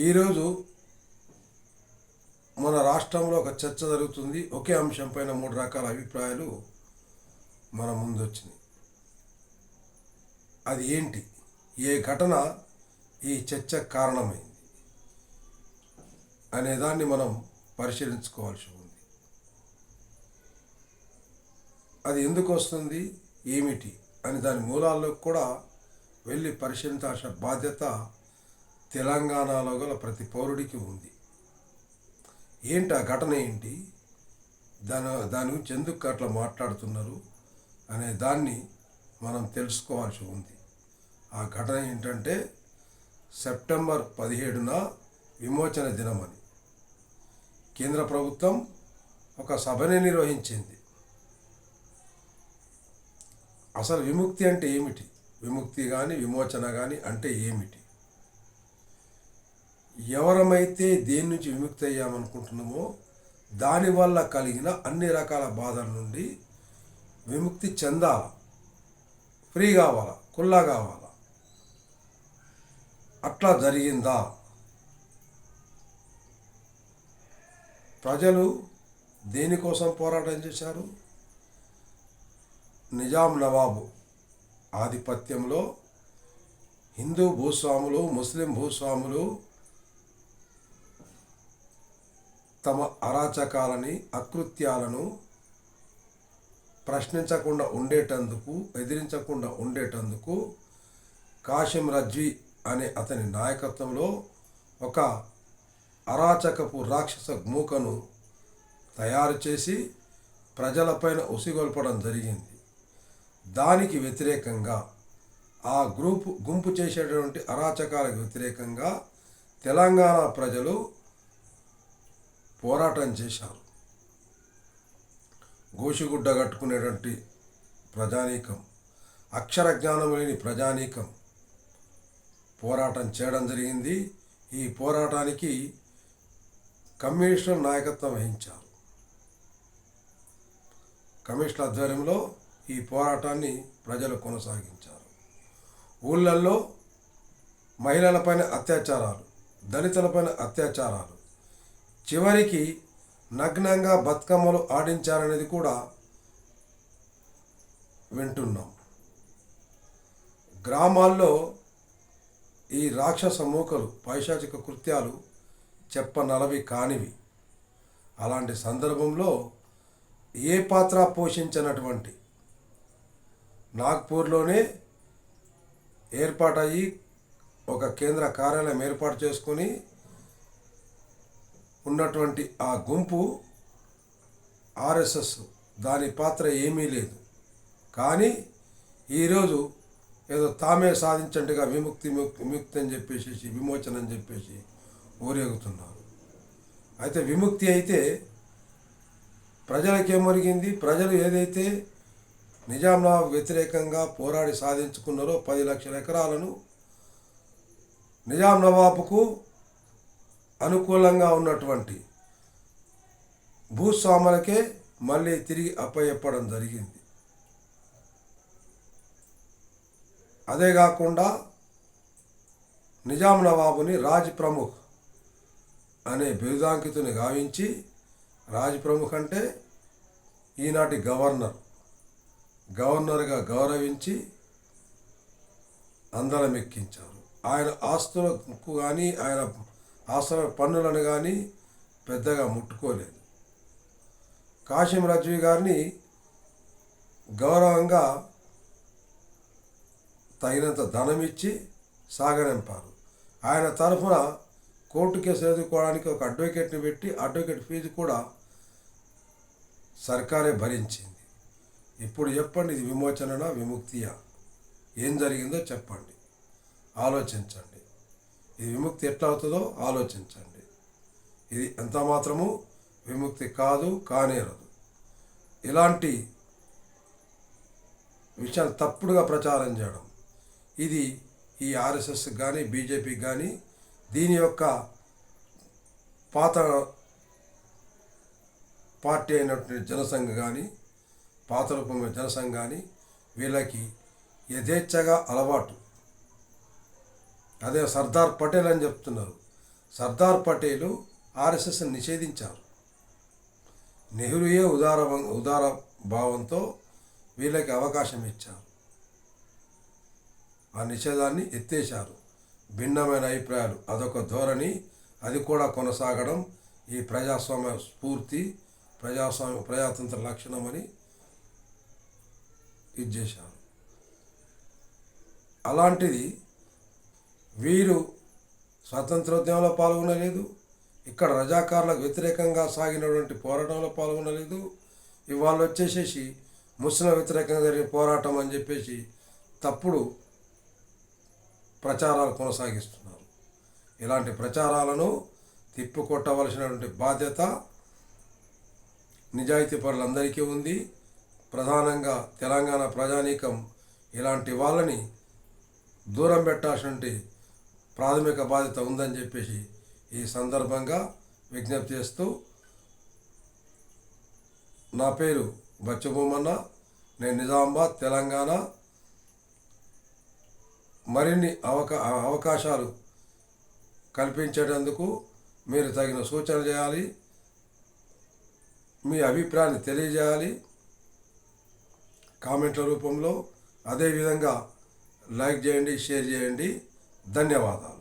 ఈరోజు మన రాష్ట్రంలో ఒక చర్చ జరుగుతుంది. ఒకే అంశం పైన మూడు రకాల అభిప్రాయాలు మన ముందు వచ్చినాయి. అది ఏంటి? ఏ ఘటన ఈ చర్చ కారణమైంది? అనే దాన్ని మనం పరిశీలించుకోవాల్సి ఉంది. అది ఎందుకు వస్తుంది? ఏమిటి? అని దాని మూలాల్లో కూడా వెళ్ళి పరిశీలించాల్సిన బాధ్యత తెలంగాణలో గల ప్రతి పౌరుడికి ఉంది. ఏంటి ఆ ఘటన ఏంటి? దాని దాని గురించి ఎందుకు అట్లా మాట్లాడుతున్నారు? అనే దాన్ని మనం తెలుసుకోవాల్సి ఉంది. ఆ ఘటన ఏంటంటే సెప్టెంబర్ పదిహేడున విమోచన దినమని కేంద్ర ప్రభుత్వం ఒక సభని నిర్వహించింది. అసలు విముక్తి అంటే ఏమిటి? విముక్తి కానీ విమోచన కానీ అంటే ఏమిటి? ఎవరమైతే దేని నుంచి విముక్తి అయ్యామనుకుంటున్నామో దానివల్ల కలిగిన అన్ని రకాల బాధల నుండి విముక్తి చెందాల. ఫ్రీ కావాలా కుల్లా కావాలా. అట్లా జరిగిందా? ప్రజలు దేనికోసం పోరాటం చేశారు? నిజాం నవాబు ఆధిపత్యంలో హిందూ భూస్వాములు ముస్లిం భూస్వాములు తమ అరాచకాలని అకృత్యాలను ప్రశ్నించకుండా ఉండేటందుకు ఎదిరించకుండా ఉండేటందుకు కాశిం రజ్వీ అనే అతని నాయకత్వంలో ఒక అరాచకపు రాక్షస మూకను తయారు చేసి ప్రజలపైన ఉసిగొల్పడం జరిగింది. దానికి వ్యతిరేకంగా ఆ గ్రూపు గుంపు చేసేటటువంటి అరాచకాలకు వ్యతిరేకంగా తెలంగాణ ప్రజలు పోరాటం చేశారు. గోషిగుడ్డ కట్టుకునేటువంటి ప్రజానీకం అక్షర జ్ఞానం లేని ప్రజానీకం పోరాటం చేయడం జరిగింది. ఈ పోరాటానికి కమిషనర్ నాయకత్వం వహించారు. కమిషనర్ ఆధ్వర్యంలో ఈ పోరాటాన్ని ప్రజలు కొనసాగించారు. ఊళ్ళల్లో మహిళలపైన అత్యాచారాలు దళితులపైన అత్యాచారాలు చివరికి నగ్నంగా బతుకమ్మలు ఆడించారనేది కూడా వింటున్నాం. గ్రామాల్లో ఈ రాక్షస మూకలు పైశాచిక కృత్యాలు చెప్పనలవి కానివి. అలాంటి సందర్భంలో ఏ పాత్ర పోషించినటువంటి నాగ్పూర్లోనే ఏర్పాటయ్యి ఒక కేంద్ర కార్యాలయం ఏర్పాటు చేసుకొని ఉన్నటువంటి ఆ గుంపు ఆర్ఎస్ఎస్ దాని పాత్ర ఏమీ లేదు. కానీ ఈరోజు ఏదో తామే సాధించండిగా విముక్తి విముక్తి అని చెప్పేసి విమోచన అని చెప్పేసి ఊరేగుతున్నారు. అయితే విముక్తి అయితే ప్రజలకేమొరిగింది ప్రజలు ఏదైతే నిజాంనవాబ్ వ్యతిరేకంగా పోరాడి సాధించుకున్నారో పది లక్షల ఎకరాలను నిజాం నవాబుకు అనుకూలంగా ఉన్నటువంటి భూస్వాములకే మళ్ళీ తిరిగి అప్పయప్పడం జరిగింది. అదే కాకుండా నిజాం నవాబుని రాజ్ ప్రముఖ్ అనే బిరుదాంకితుని గావించి రాజ్ ప్రముఖ్ అంటే ఈనాటి గవర్నర్ గవర్నర్గా గౌరవించి అందరం ఎక్కించారు ఆయన ఆస్తులకు కానీ ఆయన ఆస్తుల పన్నులను కానీ పెద్దగా ముట్టుకోలేదు. కాశీం రజ్వీ గారిని గౌరవంగా తగినంత ధనం ఇచ్చి సాగనంపారు. ఆయన తరఫున కోర్టు కేసు ఎదుర్కోవడానికి ఒక అడ్వకేట్ని పెట్టి అడ్వకేట్ ఫీజు కూడా సర్కారే భరించింది. ఇప్పుడు చెప్పండి ఇది విమోచననా విముక్తియా? ఏం జరిగిందో చెప్పండి. ఆలోచించండి. ఇది విముక్తి ఎట్లా అవుతుందో ఆలోచించండి. ఇది ఎంత మాత్రము విముక్తి కాదు కానేరదు ఇలాంటి విషయాలు తప్పుడుగా ప్రచారం చేయడం ఇది ఈ ఆర్ఎస్ఎస్ కానీ బీజేపీకి కానీ దీని యొక్క పాత పార్టీ అయినటువంటి జనసంఘ కానీ పాత రూపంలో జనసంఘ కానీ వీళ్ళకి యథేచ్ఛగా అలవాటు. అదే సర్దార్ పటేల్ అని చెప్తున్నారు. సర్దార్ పటేలు ఆర్ఎస్ఎస్ని నిషేధించారు. నెహ్రూయే ఉదార ఉదార భావంతో వీళ్ళకి అవకాశం ఇచ్చారు. ఆ నిషేధాన్ని ఎత్తేశారు. భిన్నమైన అభిప్రాయాలు అదొక ధోరణి అది కూడా కొనసాగడం ఈ ప్రజాస్వామ్య స్ఫూర్తి ప్రజాస్వామ్య ప్రజాతంత్ర లక్షణమని ఇది చేశారు. అలాంటిది వీరు స్వాతంత్రోద్యమంలో పాల్గొనలేదు ఇక్కడ రజాకారులకు వ్యతిరేకంగా సాగినటువంటి పోరాటంలో పాల్గొనలేదు. ఇవాళ వచ్చేసేసి ముస్లిం వ్యతిరేకంగా జరిగిన పోరాటం అని చెప్పేసి తప్పుడు ప్రచారాలు కొనసాగిస్తున్నారు. ఇలాంటి ప్రచారాలను తిప్పికొట్టవలసినటువంటి బాధ్యత నిజాయితీ పరులందరికీ ఉంది. ప్రధానంగా తెలంగాణ ప్రజానీకం ఇలాంటి వాళ్ళని దూరం పెట్టాల్సినటువంటి ప్రాథమిక బాధ్యత ఉందని చెప్పేసి ఈ సందర్భంగా విజ్ఞప్తి చేస్తూ నా పేరు బచ్చబొమ్మన్న. నేను నిజామాబాద్ తెలంగాణ. మరిన్ని అవకా అవకాశాలు కల్పించేటందుకు మీరు తగిన సూచనలు చేయాలి. మీ అభిప్రాయాన్ని తెలియజేయాలి. కామెంట్ల రూపంలో అదేవిధంగా లైక్ చేయండి షేర్ చేయండి. ధన్యవాదాలు